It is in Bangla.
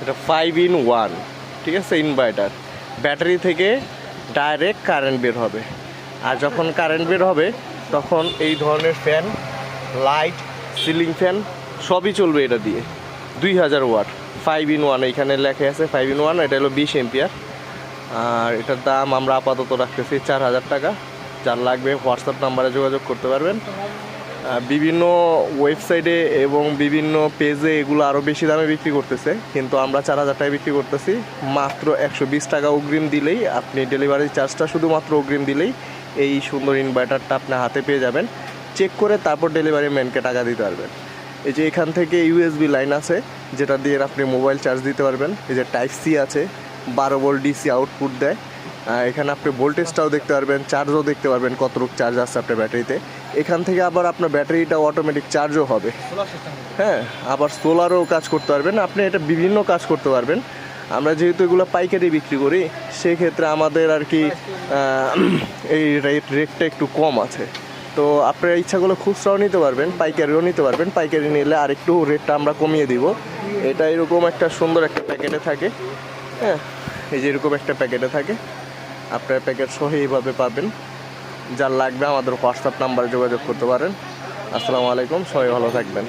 এটা ফাইভ ইন ওয়ান ঠিক আছে ইনভার্টার ব্যাটারি থেকে ডাইরেক্ট কারেন্ট বের হবে। আর যখন কারেন্ট বের হবে, তখন এই ধরনের ফ্যান লাইট সিলিং ফ্যান সবই চলবে এটা দিয়ে। দুই হাজার ওয়াট ফাইভ ইন ওয়ান এইখানে লেখা আছে ফাইভ ইন ওয়ান এটা হলো বিশ এম্পিয়ার আর এটার দাম আমরা আপাতত রাখতেছি চার হাজার টাকা। যার লাগবে হোয়াটসঅ্যাপ নাম্বারে যোগাযোগ করতে পারবেন। বিভিন্ন ওয়েবসাইটে এবং বিভিন্ন পেজে এগুলো আরও বেশি দামে বিক্রি করতেছে। কিন্তু আমরা চার হাজার টাকায় বিক্রি করতেছি। মাত্র একশো বিশ টাকা অগ্রিম দিলেই আপনি ডেলিভারি চার্জটা শুধুমাত্র অগ্রিম দিলেই এই সুন্দর ইনভার্টারটা আপনি হাতে পেয়ে যাবেন। চেক করে তারপর ডেলিভারি ম্যানকে টাকা দিতে পারবেন। এই যে এখান থেকে ইউএসবি লাইন আছে, যেটা দিয়ে আপনি মোবাইল চার্জ দিতে পারবেন। এই যে টাইপ সি আছে, বারো ভোল্ট ডিসি আউটপুট দেয়। এখানে আপনি ভোল্টেজটাও দেখতে পারবেন চার্জও দেখতে পারবেন কতটুকু চার্জ আসছে আপনার ব্যাটারিতে। এখান থেকে আবার আপনার ব্যাটারিটা অটোমেটিক চার্জও হবে। হ্যাঁ আবার সোলারও কাজ করতে পারবেন। আপনি এটা বিভিন্ন কাজ করতে পারবেন। আমরা যেহেতু এগুলো পাইকারি বিক্রি করি, সেক্ষেত্রে আমাদের আর কি এই রেট রেটটা একটু কম আছে। তো আপনারা ইচ্ছাগুলো খুচরাও নিতে পারবেন, পাইকারিও নিতে পারবেন। পাইকারি নিলে আরেকটু রেটটা আমরা কমিয়ে দিব। এটা এরকম একটা সুন্দর একটা প্যাকেটে থাকে। হ্যাঁ এই যে এরকম একটা প্যাকেটে থাকে। আপনার প্যাকেট সহ এইভাবে পাবেন। যার লাগবে আমাদের হোয়াটসঅ্যাপ নাম্বারে যোগাযোগ করতে পারেন। আসসালামু আলাইকুম, সবাই ভালো থাকবেন।